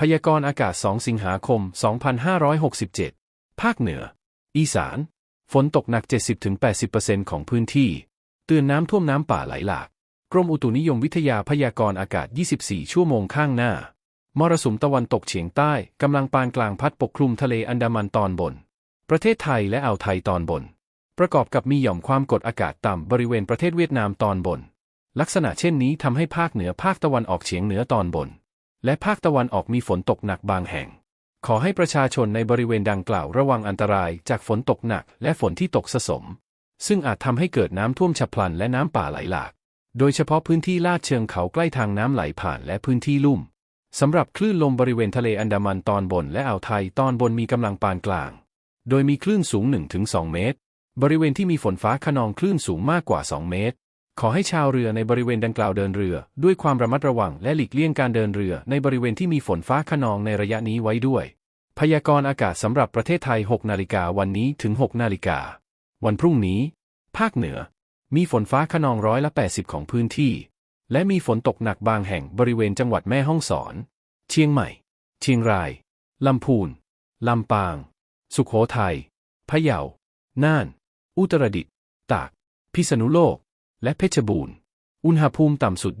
พยากรณ์อากาศ 2 สิงหาคม 2567 ภาคเหนือ อีสาน ฝนตกหนัก 70-80%ของพื้นที่ เตือนน้ำท่วมน้ำป่าไหลหลาก กรมอุตุนิยมวิทยาพยากรณ์อากาศ 24 ชั่วโมงข้างหน้า มรสุมตะวันตกเฉียงใต้กำลังปานกลางพัดปกคลุมทะเลอันดามันตอนบน ประเทศไทยและอ่าวไทยตอนบน ประกอบกับมีหย่อมความกดอากาศต่ำบริเวณประเทศเวียดนามตอนบน ลักษณะเช่นนี้ทำให้ภาคเหนือภาคตะวันออกเฉียงเหนือตอนบน และภาคตะวันออกมีฝนตกหนักบางแห่ง ขอให้ประชาชนในบริเวณดังกล่าวระวังอันตรายจากฝนตกหนักและฝนที่ตกสะสม ซึ่งอาจทำให้เกิดน้ำท่วมฉับพลันและน้ำป่าไหลหลาก โดยเฉพาะพื้นที่ลาดเชิงเขาใกล้ทางน้ำไหลผ่านและพื้นที่ลุ่มสำหรับคลื่นลมบริเวณทะเลอันดามันตอนบนและอ่าวไทยตอนบนมีกำลังปานกลาง โดยมีคลื่นสูง 1-2 เมตร บริเวณที่มีฝนฟ้าขนองคลื่นสูงมากกว่า 2 เมตร ขอให้ชาวเรือในบริเวณดังกล่าวเดินเรือ ด้วยความระมัดระวังและหลีกเลี่ยงการเดินเรือในบริเวณที่มีฝนฟ้าขนองในระยะนี้ไว้ด้วย พยากรณ์อากาศสำหรับประเทศไทย 6 นาฬิกาวันนี้ถึง 6 นาฬิกา วันพรุ่งนี้ ภาคเหนือ มีฝนฟ้าขนองร้อยละ 80 ของพื้นที่ และมีฝนตกหนักบางแห่งบริเวณจังหวัดแม่ฮ่องสอน เชียงใหม่ เชียงราย ลำพูน ลำปาง สุขโขทัย พะเยา น่าน อุตรดิตถ์ ตาก พิษณุโลก และเพชรบูรณ์ อุณหภูมิต่ำสุด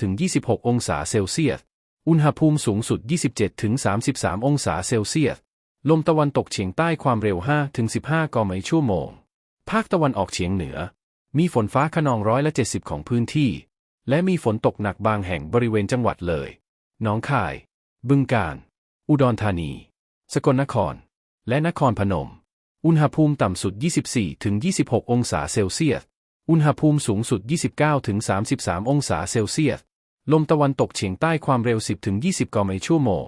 23-26 องศาเซลเซียส อุณหภูมิสูงสุด 27-33 องศาเซลเซียส ลมตะวันตกเฉียงใต้ความเร็ว 5-15 กมชั่วโมง ภาคตะวันออกเฉียงเหนือ มีฝนฟ้าขนองร้อยละ70 ของพื้นที่ และมีฝนตกหนักบางแห่งบริเวณจังหวัดเลยหนองคาย บึงกาฬ อุดรธานี สกลนคร และนครพนมอุณหภูมิต่ำสุด 24-26 องศาเซลเซียส อุณหภูมิสูงสุด 29-33 องศาเซลเซียส ลมตะวันตกเฉียงใต้ความเร็ว 10-20 กมชั่วโมง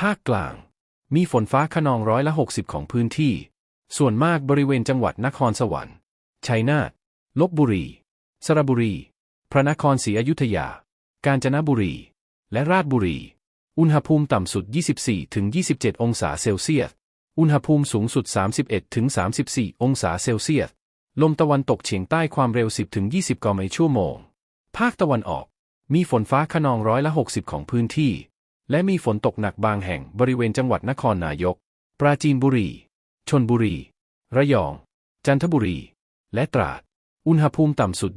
ภาคกลาง มีฝนฟ้าขนองร้อยละ 60 ของพื้นที่ ส่วนมากบริเวณจังหวัดนครสวรรค์ชัยนาท ลบบุรี สระบุรี พระนครศรีอยุธยา กาญจนบุรี และราชบุรี อุณหภูมิต่ำสุด 24-27 องศาเซลเซียส อุณหภูมิสูงสุด 31-34 องศาเซลเซียส ลมตะวันตกเฉียงใต้ความเร็ว 10-20 กมชั่วโมง ภาคตะวันออก มีฝนฟ้าขนองร้อยละ 60 ของพื้นที่ และมีฝนตกหนักบางแห่งบริเวณจังหวัดนครนายก ปราจีนบุรี ชนบุรี ระยอง จันทบุรี และตราด อุณหภูมิต่ำสุด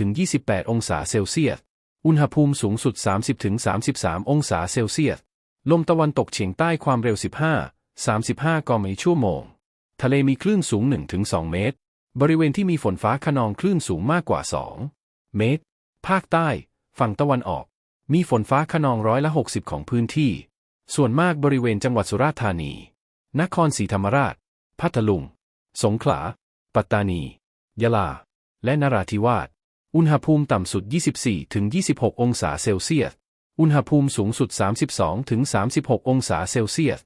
24-28 องศาเซลเซียส อุณหภูมิสูงสุด 30-33 องศาเซลเซียส ลมตะวันตกเฉียงใต้ความเร็ว 15-35 กมชั่วโมง ทะเลมีคลื่นสูง 1-2 เมตร บริเวณที่มีฝนฟ้าขนองคลื่นสูงมากกว่า 2 เมตร ภาคใต้ ฝั่งตะวันออก มีฝนฟ้าขนองร้อยละ 60 ของพื้นที่ ส่วนมากบริเวณจังหวัดสุราษฎร์ธานี นครศรีธรรมราช พัทลุง สงขลา ปัตตานี ยะลา และนราธิวาส อุณหภูมิต่ำสุด 24-26 องศาเซลเซียส อุณหภูมิสูงสุด 32-36 องศาเซลเซียส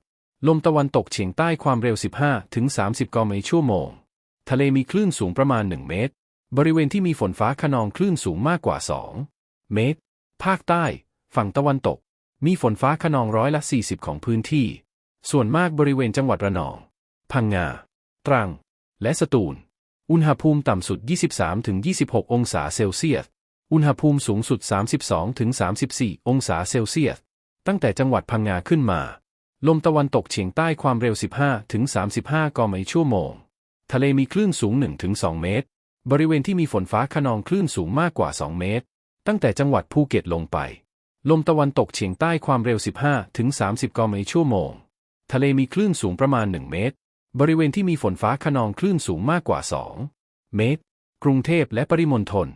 ลมตะวันตกเฉียงใต้ความเร็ว 15-30 กมชั่วโมง ทะเลมีคลื่นสูงประมาณ 1 เมตร บริเวณที่มีฝนฟ้าขนองคลื่นสูงมากกว่า 2 เมตร ภาคใต้ ฝั่งตะวันตก มีฝนฟ้าขนองร้อยละ 40 ของพื้นที่ ส่วนมากบริเวณจังหวัดระนอง พังงา ตรัง และสตูล อุณหภูมิต่ำสุด 23-26 องศาเซลเซียส อุณหภูมิสูงสุด 32-34 องศาเซลเซียส ตั้งแต่จังหวัดพังงาขึ้นมา ลมตะวันตกเฉียงใต้ความเร็ว 15-35 กมชั่วโมง ทะเลมีคลื่นสูง 1-2 เมตร บริเวณที่มีฝนฟ้าขนองคลื่นสูงมากกว่า 2 เมตร ตั้งแต่จังหวัดภูเก็ตลงไป ลมตะวันตกเฉียงใต้ความเร็ว 15-30 กมชั่วโมง ทะเลมีคลื่นสูงประมาณ 1 เมตร บริเวณที่มีฝนฟ้าขนองคลื่นสูงมากกว่า 2 เมตร กรุงเทพและปริมณฑล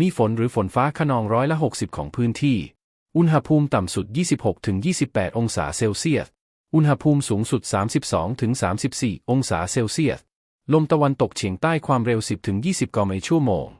มีฝนหรือฝนฟ้าขนองร้อยละ 60 ของพื้นที่ อุณหภูมิต่ำสุด 26-28 องศาเซลเซียส อุณหภูมิสูงสุด 32-34 องศาเซลเซียส ลมตะวันตกเฉียงใต้ความเร็ว 10-20 กมชั่วโมง